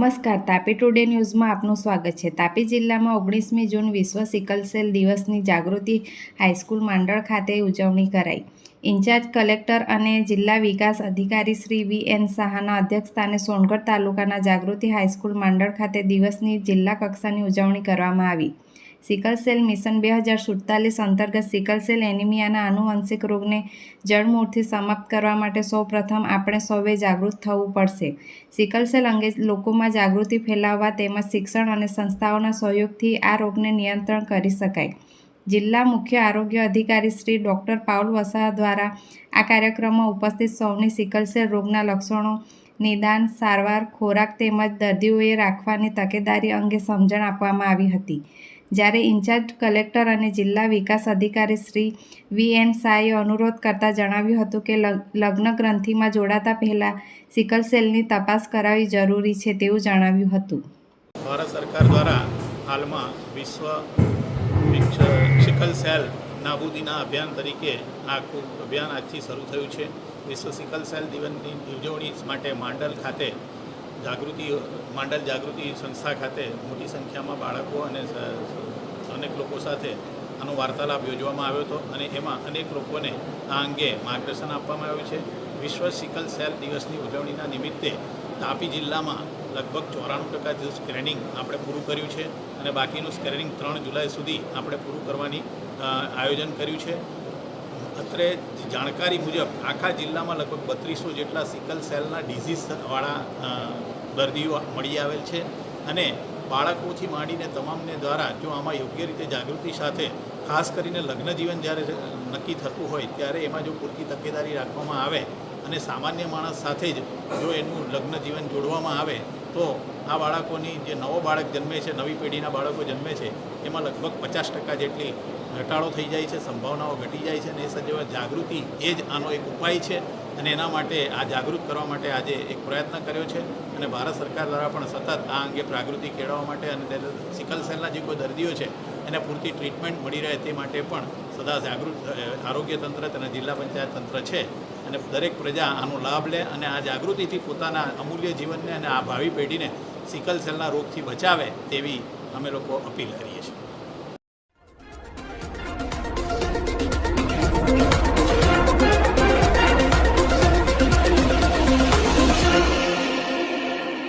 નમસ્કાર, તાપી ટુડે ન્યૂઝમાં આપનું સ્વાગત છે. તાપી જિલ્લામાં ઓગણીસમી જૂન વિશ્વ સિકલ સેલ દિવસની જાગૃતિ હાઈસ્કૂલ માંડળ ખાતે ઉજવણી કરાઈ. ઇન્ચાર્જ કલેક્ટર અને જિલ્લા વિકાસ અધિકારી શ્રી વી એન શાહના અધ્યક્ષસ્થાને સોનગઢ તાલુકાના જાગૃતિ હાઈસ્કૂલ માંડળ ખાતે દિવસની જિલ્લા કક્ષાની ઉજવણી કરવામાં આવી. સિકલ સેલ મિશન બે હજાર સુડતાલીસ અંતર્ગત સિકલ સેલ એનિમિયાના આનુવંશિક રોગને જડમૂળથી સમાપ્ત કરવા માટે સૌપ્રથમ આપણે સૌએ જાગૃત થવું પડશે. સિકલ સેલ અંગે લોકોમાં જાગૃતિ ફેલાવવા તેમજ શિક્ષણ અને સંસ્થાઓના સહયોગથી આ રોગને નિયંત્રણ કરી શકાય. જિલ્લા મુખ્ય આરોગ્ય અધિકારી શ્રી ડૉક્ટર પાઉલ વસાવા દ્વારા આ કાર્યક્રમમાં ઉપસ્થિત સૌની સિકલ સેલ રોગના લક્ષણો, નિદાન, સારવાર, ખોરાક તેમજ દર્દીઓએ રાખવાની તકેદારી અંગે સમજણ આપવામાં આવી હતી. જ્યારે ઇન્ચાર્જ કલેક્ટર અને જિલ્લા વિકાસ અધિકારી શ્રી વી એન સાઈએ અનુરોધ કરતાં જણાવ્યું હતું કે, લગ- લગ્ન ગ્રંથિમાં જોડાતા પહેલાં સિકલ સેલની તપાસ કરાવવી જરૂરી છે તેવું જણાવ્યું હતું. ભારત સરકાર દ્વારા હાલમાં વિશ્વ સિકલ સેલ નાબૂદીના અભિયાન તરીકે આખું અભિયાન આજથી શરૂ થયું છે. વિશ્વ સિકલ સેલ દિવસની ઉજવણી માટે માંડલ ખાતે જાગૃતિ, માંડલ જાગૃતિ સંસ્થા ખાતે મોટી સંખ્યામાં બાળકો અને અનેક લોકો સાથે આનો વાર્તાલાપ યોજવામાં આવ્યો હતો અને એમાં અનેક લોકોને આ અંગે માર્ગદર્શન આપવામાં આવ્યું છે. વિશ્વ સિકલ સેલ દિવસની ઉજવણીના નિમિત્તે તાપી જિલ્લામાં લગભગ ચોરાણું ટકા જેવું સ્ક્રેનિંગ આપણે પૂરું કર્યું છે અને બાકીનું સ્ક્રેનિંગ ત્રણ જુલાઈ સુધી આપણે પૂરું કરવાની આયોજન કર્યું છે. અત્રે જાણકારી મુજબ આખા જિલ્લામાં લગભગ બત્રીસો જેટલા સિકલ સેલના ડિઝીઝવાળા દર્દીઓ મળી આવેલ છે અને બાળકોથી માંડીને તમામને દ્વારા જો આમાં યોગ્ય રીતે જાગૃતિ સાથે, ખાસ કરીને લગ્ન જીવન જ્યારે નક્કી થતું હોય ત્યારે એમાં જો પૂરતી તકેદારી રાખવામાં આવે અને સામાન્ય માણસ સાથે જ જો એનું લગ્ન જીવન જોડવામાં આવે તો આ બાળકોની જે નવો બાળક જન્મે છે, નવી પેઢીના બાળકો જન્મે છે, એમાં લગભગ પચાસ ટકા જેટલી ઘટાડો થઈ જાય છે, સંભાવનાઓ ઘટી જાય છે અને એ સજ્જવા જાગૃતિ એ જ આનો એક ઉપાય છે અને એના માટે આ જાગૃત કરવા માટે આજે એક પ્રયત્ન કર્યો છે અને ભારત સરકાર દ્વારા પણ સતત આ અંગે જાગૃતિ કેળવવા માટે અને સિકલ સેલના જે કોઈ દર્દીઓ છે એને પૂરતી ટ્રીટમેન્ટ મળી રહે તે માટે પણ સદા જાગૃત આરોગ્ય તંત્ર અને જિલ્લા પંચાયત તંત્ર છે. અને દરેક પ્રજા આનો લાભ લે અને આ જાગૃતિથી પોતાના અમૂલ્ય જીવનને અને આ ભાવિ પેઢીને સિકલ સેલના રોગથી બચાવે તેવી અમે લોકો અપીલ કરીએ છીએ.